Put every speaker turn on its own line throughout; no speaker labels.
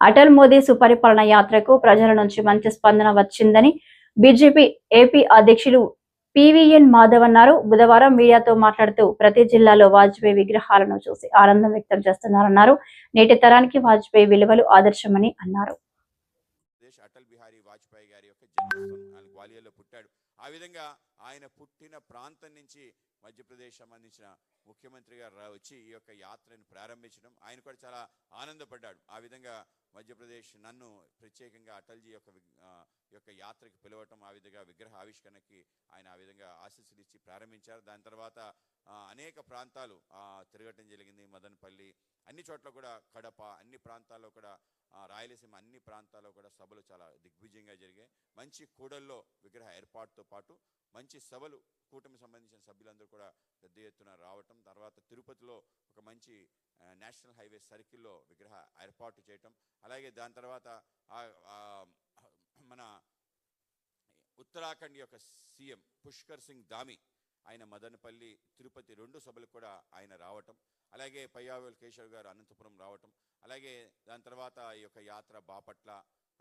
అటల్ మోదీ సుపరిపాలన యాత్రకు ప్రజల నుంచి మంచి స్పందన వచ్చిందని బీజేపీ ఏపీ అధ్యక్షులు పివిఎన్ మాధవ్ అన్నారు. బుధవారం మీడియాతో మాట్లాడుతూ ప్రతి జిల్లాలో వాజ్పేయి విగ్రహాలను చూసి ఆనందం వ్యక్తం చేస్తున్నారన్నారు. నేటి తరానికి వాజ్పేయి విలువలు ఆదర్శమని అన్నారు.
ఆ విధంగా ఆయన పుట్టిన ప్రాంతం నుంచి మధ్యప్రదేశ్ సంబంధించిన ముఖ్యమంత్రి గారు వచ్చి ఈ యొక్క యాత్రను ప్రారంభించడం. ఆయన కూడా చాలా ఆనందపడ్డాడు. ఆ విధంగా మధ్యప్రదేశ్ నన్ను ప్రత్యేకంగా అటల్జీ యొక్క యొక్క యాత్రకి పిలవటం ఆ విధంగా విగ్రహ ఆవిష్కరణకి ఆయన ఆ విధంగా ఆశీస్సులు ఇచ్చి ప్రారంభించారు. దాని తర్వాత అనేక ప్రాంతాలు తిరగటం జరిగింది మదనపల్లి అన్ని చోట్ల కూడా కడప అన్ని ప్రాంతాల్లో కూడా రాయలసీమ అన్ని ప్రాంతాల్లో కూడా సభలు చాలా దిగ్విజయంగా జరిగాయి. మంచి కూడల్లో విగ్రహ ఏర్పాటుతో పాటు మంచి సభలు కూటమి సంబంధించిన సభ్యులందరూ కూడా పెద్ద ఎత్తున రావటం తర్వాత తిరుపతిలో ఒక మంచి నేషనల్ హైవే సర్కిల్లో విగ్రహ ఏర్పాటు చేయటం అలాగే దాని తర్వాత మన ఉత్తరాఖండ్ యొక్క సీఎం పుష్కర్ సింగ్ దామి ఆయన మదనపల్లి తిరుపతి రెండు సభలకు కూడా ఆయన రావటం అలాగే పయ్యావేలు కేశవ్ గారు అనంతపురం రావటం అలాగే దాని తర్వాత ఈ యొక్క యాత్ర బాపట్ల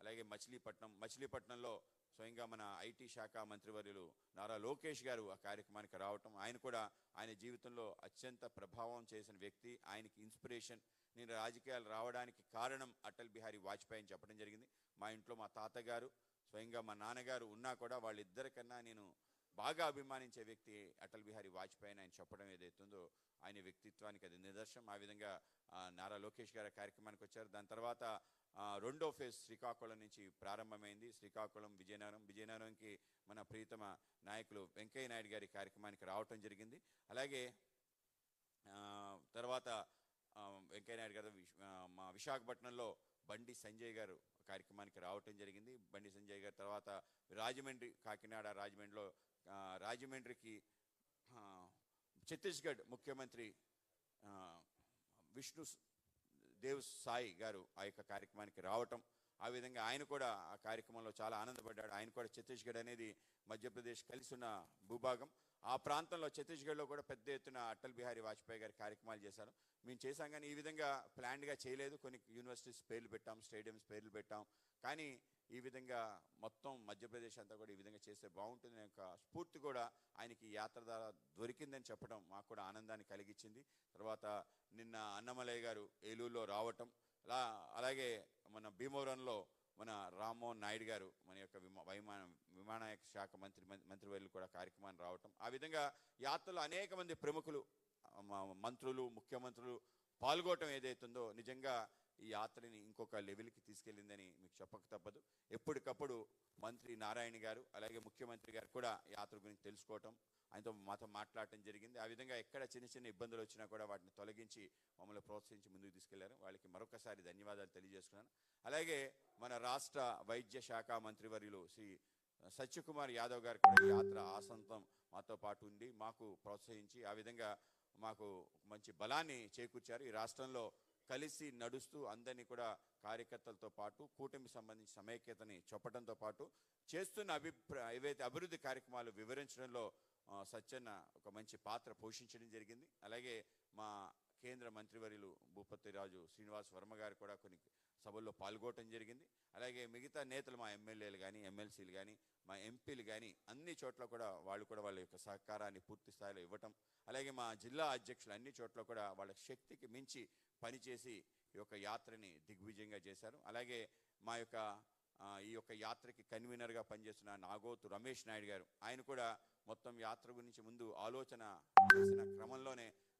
అలాగే మచిలీపట్నం మచిలీపట్నంలో స్వయంగా మన ఐటీ శాఖ మంత్రివర్యులు నారా లోకేష్ గారు ఆ కార్యక్రమానికి రావటం ఆయన కూడా ఆయన జీవితంలో అత్యంత ప్రభావం చేసిన వ్యక్తి ఆయనకి ఇన్స్పిరేషన్ నేను రాజకీయాలు రావడానికి కారణం అటల్ బిహారీ వాజ్పేయి అని చెప్పడం జరిగింది. మా ఇంట్లో మా తాతగారు స్వయంగా మా నాన్నగారు ఉన్నా కూడా వాళ్ళిద్దరికన్నా నేను బాగా అభిమానించే వ్యక్తి అటల్ బిహారీ వాజ్పేయి ఆయన చెప్పడం ఏదైతుందో ఆయన వ్యక్తిత్వానికి అది నిదర్శనం. ఆ విధంగా నారా లోకేష్ గారు కార్యక్రమానికి వచ్చారు. దాని తర్వాత రెండో ఫేజ్ శ్రీకాకుళం నుంచి ప్రారంభమైంది. శ్రీకాకుళం విజయనగరం విజయనగరంకి మన ప్రీతమ నాయకులు వెంకయ్య నాయుడు గారి కార్యక్రమానికి రావటం జరిగింది. అలాగే తర్వాత వెంకయ్య నాయుడు గారు మా విశాఖపట్నంలో బండి సంజయ్ గారు కార్యక్రమానికి రావటం జరిగింది. బండి సంజయ్ గారు తర్వాత రాజమండ్రి కాకినాడ రాజమండ్రిలో రాజమండ్రికి ఛత్తీస్గఢ్ ముఖ్యమంత్రి విష్ణు దేవ్ సాయి గారు ఆ యొక్క కార్యక్రమానికి రావటం ఆ విధంగా ఆయన కూడా ఆ కార్యక్రమంలో చాలా ఆనందపడ్డాడు. ఆయన కూడా ఛత్తీస్గఢ్ అనేది మధ్యప్రదేశ్ కలిసి ఉన్న భూభాగం. ఆ ప్రాంతంలో ఛత్తీస్గఢ్లో కూడా పెద్ద ఎత్తున అటల్ బిహారీ వాజ్పేయి గారి కార్యక్రమాలు చేశారు. మేము చేశాం కానీ ఈ విధంగా ప్లాన్డ్గా చేయలేదు. కొన్ని యూనివర్సిటీస్ పేర్లు పెట్టాం స్టేడియంస్ పేర్లు పెట్టాం. కానీ ఈ విధంగా మొత్తం మధ్యప్రదేశ్ అంతా కూడా ఈ విధంగా చేస్తే బాగుంటుంది అనే స్ఫూర్తి కూడా ఆయనకి యాత్ర ద్వారా దొరికిందని చెప్పడం మాకు కూడా ఆనందాన్ని కలిగించింది. తర్వాత నిన్న అన్నమలయ్య గారు ఏలూరులో రావటం అలా అలాగే మన భీమవరంలో మన రామ్మోహన్ నాయుడు గారు మన యొక్క విమా వైమాన విమానయాక శాఖ మంత్రి మంత్రివర్యులు కూడా కార్యక్రమాన్ని రావటం. ఆ విధంగా యాత్రలో అనేక మంది ప్రముఖులు మంత్రులు ముఖ్యమంత్రులు పాల్గొనటం ఏదైతుందో నిజంగా ఈ యాత్రని ఇంకొక లెవెల్కి తీసుకెళ్ళిందని మీకు చెప్పక తప్పదు. ఎప్పటికప్పుడు మంత్రి నారాయణ గారు అలాగే ముఖ్యమంత్రి గారు కూడా యాత్ర గురించి తెలుసుకోవటం ఆయనతో మాతో మాట్లాడటం జరిగింది. ఆ విధంగా ఎక్కడ చిన్న చిన్న ఇబ్బందులు వచ్చినా కూడా వాటిని తొలగించి మమ్మల్ని ప్రోత్సహించి ముందుకు తీసుకెళ్ళారు. వాళ్ళకి మరొకసారి ధన్యవాదాలు తెలియజేస్తున్నాను అలాగే మన రాష్ట్ర వైద్య శాఖ మంత్రివర్యులు శ్రీ సత్యకుమార్ యాదవ్ గారు కూడా యాత్ర ఆసంతం మాతో పాటు ఉండి మాకు ప్రోత్సహించి ఆ విధంగా మాకు మంచి బలాన్ని చేకూర్చారు. ఈ రాష్ట్రంలో కలిసి నడుస్తూ అందరినీ కూడా కార్యకర్తలతో పాటు కూటమి సంబంధించిన సమైక్యతని చెప్పడంతో పాటు చేస్తున్న అభిప్రా ఏవైతే అభివృద్ధి కార్యక్రమాలు వివరించడంలో సత్యన్న ఒక మంచి పాత్ర పోషించడం జరిగింది. అలాగే మా కేంద్ర మంత్రివర్యులు భూపతిరాజు శ్రీనివాస్ వర్మ గారు కూడా కొన్ని సభల్లో పాల్గొనడం జరిగింది. అలాగే మిగతా నేతలు మా ఎమ్మెల్యేలు కానీ ఎమ్మెల్సీలు కానీ మా ఎంపీలు కానీ అన్ని చోట్ల కూడా వాళ్ళు కూడా వాళ్ళ యొక్క సహకారాన్ని పూర్తి స్థాయిలో ఇవ్వటం అలాగే మా జిల్లా అధ్యక్షులు అన్ని చోట్ల కూడా వాళ్ళ శక్తికి మించి పనిచేసి ఈ యొక్క యాత్రని దిగ్విజయంగా చేశారు. అలాగే మా యొక్క ఈ యొక్క యాత్రకి కన్వీనర్గా పనిచేస్తున్న నాగోతు రమేష్ నాయుడు గారు ఆయన కూడా మొత్తం యాత్ర గురించి ముందు ఆలోచన చేసిన క్రమంలో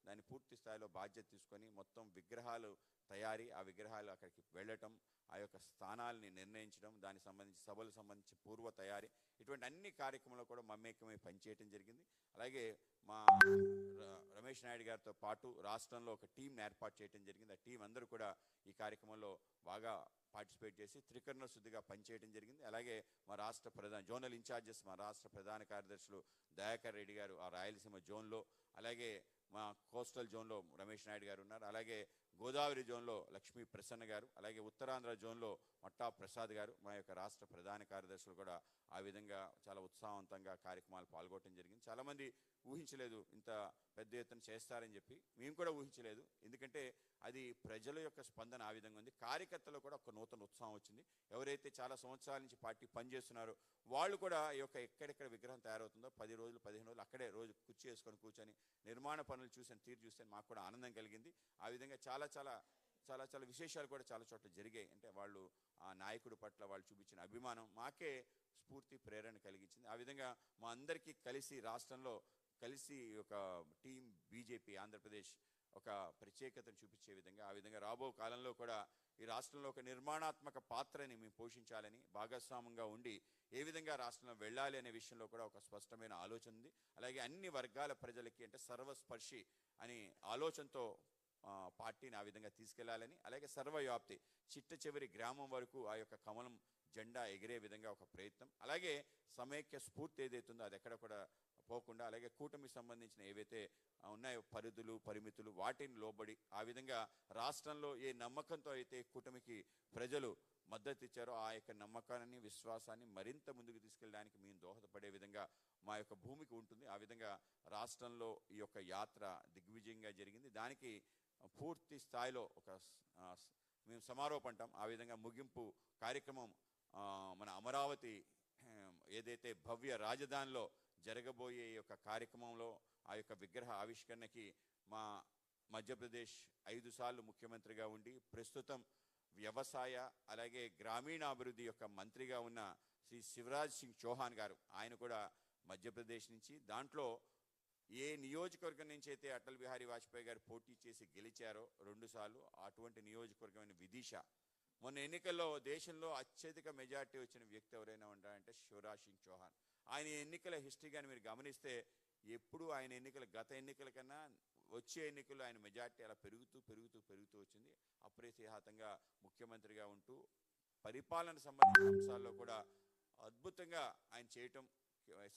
దాన్ని పూర్తి స్థాయిలో బాధ్యత తీసుకొని మొత్తం విగ్రహాలు తయారీ ఆ విగ్రహాలు అక్కడికి వెళ్ళటం ఆ యొక్క స్థానాల్ని నిర్ణయించడం దానికి సంబంధించి సభలు సంబంధించి పూర్వ తయారీ ఇటువంటి అన్ని కార్యక్రమాలు కూడా మమేకమై పనిచేయటం జరిగింది. అలాగే మా రమేష్ నాయుడు గారితో పాటు రాష్ట్రంలో ఒక టీంని ఏర్పాటు చేయడం జరిగింది. ఆ టీం అందరూ కూడా ఈ కార్యక్రమంలో బాగా పార్టిసిపేట్ చేసి త్రికరణ శుద్ధిగా పనిచేయడం జరిగింది. అలాగే మా రాష్ట్ర ప్రధాన జోనల్ ఇన్ఛార్జెస్ మా రాష్ట్ర ప్రధాన కార్యదర్శులు దయాకర్ రెడ్డి గారు ఆ రాయలసీమ జోన్లో అలాగే మా కోస్టల్ జోన్లో రమేష్ నాయుడు గారు ఉన్నారు. అలాగే గోదావరి జోన్లో లక్ష్మీ ప్రసన్న గారు అలాగే ఉత్తరాంధ్ర జోన్లో మట్టా ప్రసాద్ గారు మా యొక్క రాష్ట్ర ప్రధాన కార్యదర్శులు కూడా ఆ విధంగా చాలా ఉత్సాహవంతంగా కార్యక్రమాలు పాల్గొనడం జరిగింది. చాలామంది ఊహించలేదు ఇంత పెద్ద ఎత్తున చేస్తారని చెప్పి. మేము కూడా ఊహించలేదు ఎందుకంటే అది ప్రజల యొక్క స్పందన ఆ విధంగా ఉంది. కార్యకర్తలు కూడా ఒక నూతన ఉత్సాహం వచ్చింది. ఎవరైతే చాలా సంవత్సరాల నుంచి పార్టీ పనిచేస్తున్నారో వాళ్ళు కూడా ఈ యొక్క ఎక్కడెక్కడ విగ్రహం తయారవుతుందో పది రోజులు పదిహేను రోజులు అక్కడే రోజు కుర్చీ వేసుకొని కూర్చొని నిర్మాణ పనులు చూసిన తీరు చూస్తే మాకు కూడా ఆనందం కలిగింది. ఆ విధంగా చాలా చాలా చాలా చాలా చాలా విశేషాలు కూడా చాలా చోట్ల జరిగాయి. అంటే వాళ్ళు ఆ నాయకుడి పట్ల వాళ్ళు చూపించిన అభిమానం మాకే స్ఫూర్తి ప్రేరణ కలిగించింది. ఆ విధంగా మా అందరికీ కలిసి రాష్ట్రంలో కలిసి ఒక టీం బీజేపీ ఆంధ్రప్రదేశ్ ఒక ప్రత్యేకతను చూపించే విధంగా ఆ విధంగా రాబో కాలంలో కూడా ఈ రాష్ట్రంలో ఒక నిర్మాణాత్మక పాత్రని మేము పోషించాలని భాగస్వామ్యంగా ఉండి ఏ విధంగా రాష్ట్రంలో వెళ్ళాలి అనే విషయంలో కూడా ఒక స్పష్టమైన ఆలోచన ఉంది. అలాగే అన్ని వర్గాల ప్రజలకి అంటే సర్వస్పర్శి అని ఆలోచనతో పార్టీని ఆ విధంగా తీసుకెళ్ళాలని అలాగే సర్వవ్యాప్తి చిట్ట చివరి గ్రామం వరకు ఆ యొక్క కమలం జెండా ఎగిరే విధంగా ఒక ప్రయత్నం. అలాగే సమైక్య స్ఫూర్తి ఏదైతుందో అది ఎక్కడ కూడా పోకుండా అలాగే కూటమికి సంబంధించిన ఏవైతే ఉన్నాయో పరిధులు పరిమితులు వాటిని లోబడి ఆ విధంగా రాష్ట్రంలో ఏ నమ్మకంతో అయితే కూటమికి ప్రజలు మద్దతు ఇచ్చారో ఆ యొక్క నమ్మకాన్ని విశ్వాసాన్ని మరింత ముందుకు తీసుకెళ్ళడానికి మేము దోహదపడే విధంగా మా యొక్క భూమికి ఉంటుంది. ఆ విధంగా రాష్ట్రంలో ఈ యొక్క యాత్ర దిగ్విజయంగా జరిగింది. దానికి పూర్తి స్థాయిలో ఒక మేము సమారోపం అంటాం. ఆ విధంగా ముగింపు కార్యక్రమం మన అమరావతి ఏదైతే భవ్య రాజధానిలో జరగబోయే ఈ యొక్క కార్యక్రమంలో ఆ యొక్క విగ్రహ ఆవిష్కరణకి మా మధ్యప్రదేశ్ ఐదు సార్లు ముఖ్యమంత్రిగా ఉండి ప్రస్తుతం వ్యవసాయ అలాగే గ్రామీణాభివృద్ధి యొక్క మంత్రిగా ఉన్న శ్రీ శివరాజ్ సింగ్ చౌహాన్ గారు ఆయన కూడా మధ్యప్రదేశ్ నుంచి. దాంట్లో ఏ నియోజకవర్గం నుంచి అయితే అటల్ బిహారీ వాజ్పేయి గారు పోటీ చేసి గెలిచారో రెండుసార్లు అటువంటి నియోజకవర్గమైన విదిశ. మొన్న ఎన్నికల్లో దేశంలో అత్యధిక మెజార్టీ వచ్చిన వ్యక్తి ఎవరైనా ఉంటారంటే శివరాజ్ సింగ్ చౌహాన్. ఆయన ఎన్నికల హిస్టరీ కానీ మీరు గమనిస్తే ఎప్పుడు ఆయన ఎన్నికల గత ఎన్నికల కన్నా వచ్చే ఎన్నికల్లో ఆయన మెజార్టీ అలా పెరుగుతూ పెరుగుతూ పెరుగుతూ వచ్చింది. అప్రతిహాతంగా ముఖ్యమంత్రిగా ఉంటూ పరిపాలన సంబంధించిన అంశాల్లో కూడా అద్భుతంగా ఆయన చేయటం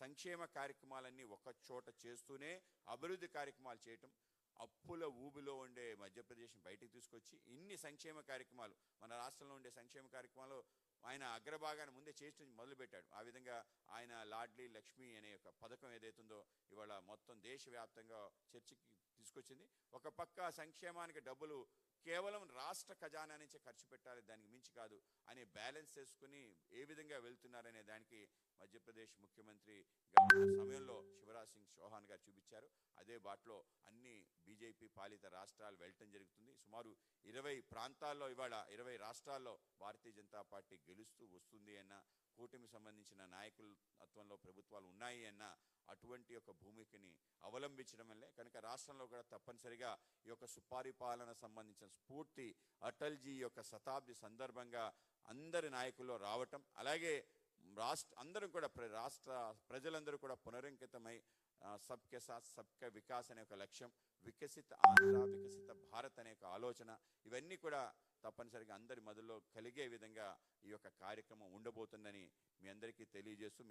సంక్షేమ కార్యక్రమాలన్నీ ఒక చోట చేస్తూనే అభివృద్ధి కార్యక్రమాలు చేయటం అప్పుల ఊబిలో ఉండే మధ్యప్రదేశ్ బయటికి తీసుకొచ్చి ఇన్ని సంక్షేమ కార్యక్రమాలు మన రాష్ట్రంలో ఉండే సంక్షేమ కార్యక్రమాలు ఆయన అగ్రభాగాన్ని ముందే చేసి మొదలుపెట్టాడు. ఆ విధంగా ఆయన లాడ్లీ లక్ష్మి అనే ఒక పథకం ఏదైతుందో ఇవాళ మొత్తం దేశవ్యాప్తంగా చర్చకి తీసుకొచ్చింది. ఒక పక్క సంక్షేమానికి డబ్బులు కేవలం రాష్ట్ర ఖజానా నుంచే ఖర్చు పెట్టాలి దానికి మించి కాదు. అనే బ్యాలెన్స్ చేసుకుని ఏ విధంగా వెళ్తున్నారనే దానికి మధ్యప్రదేశ్ ముఖ్యమంత్రి సమయంలో శివరాజ్ సింగ్ చౌహాన్ గారు చూపించారు. అదే బాటలో అన్ని బీజేపీ పాలిత రాష్ట్రాలు వెళ్ళటం జరుగుతుంది. సుమారు ఇరవై ప్రాంతాల్లో ఇవాళ ఇరవై రాష్ట్రాల్లో భారతీయ జనతా పార్టీ గెలుస్తూ వస్తుంది అన్న కూటమి సంబంధించిన నాయకులత్వంలో ప్రభుత్వాలు ఉన్నాయి అన్న అటువంటి యొక్క భూమికని అవలంబించడం వల్లే కనుక రాష్ట్రంలో కూడా తప్పనిసరిగా ఈ యొక్క సుపారిపాలన సంబంధించిన స్ఫూర్తి అటల్జీ యొక్క శతాబ్ది సందర్భంగా అందరి నాయకుల్లో రావటం అలాగే రాష్ట్ర అందరూ కూడా ప్ర- రాష్ట్ర ప్రజలందరూ కూడా పునరంకితమై ఆ, సబ్కే సాత్ సబ్కా వికాస్ అనే ఒక లక్ష్యం వికసిత ఆంధ్ర వికసిత భారత్ అనే ఒక ఆలోచన ఇవన్నీ కూడా తప్పనిసరిగా అందరి మొదల్లో కలిగే విధంగా ఈ యొక్క కార్యక్రమం ఉండబోతుందని మీ అందరికీ తెలియజేస్తూ మీ